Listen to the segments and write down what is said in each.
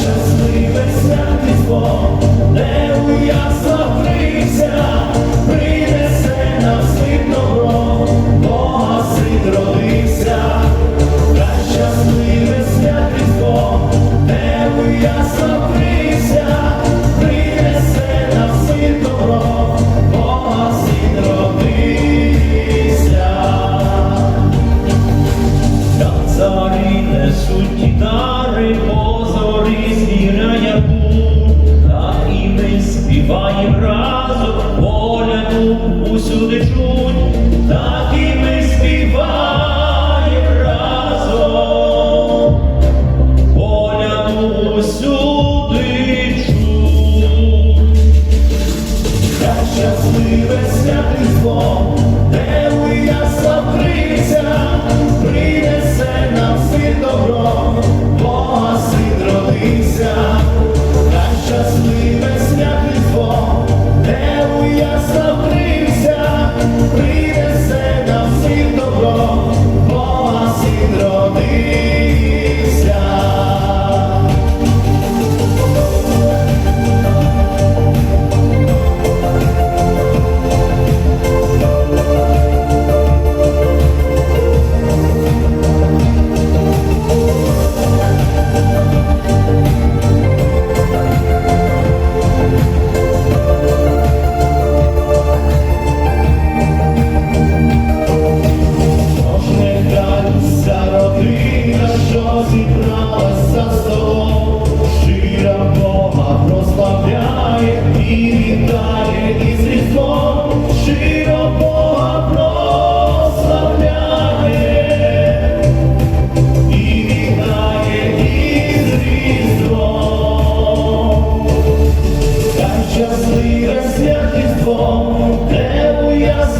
щасливе святіство. Spirit.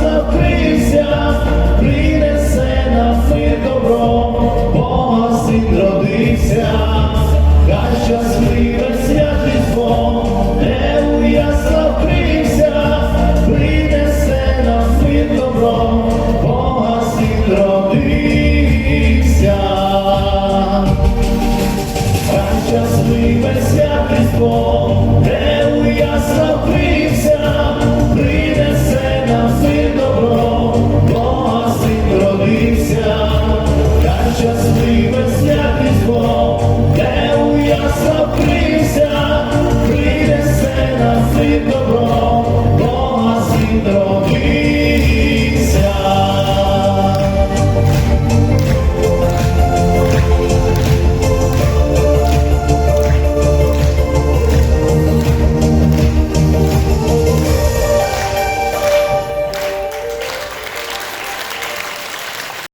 закрився, принесе нам добро, Бога син родився.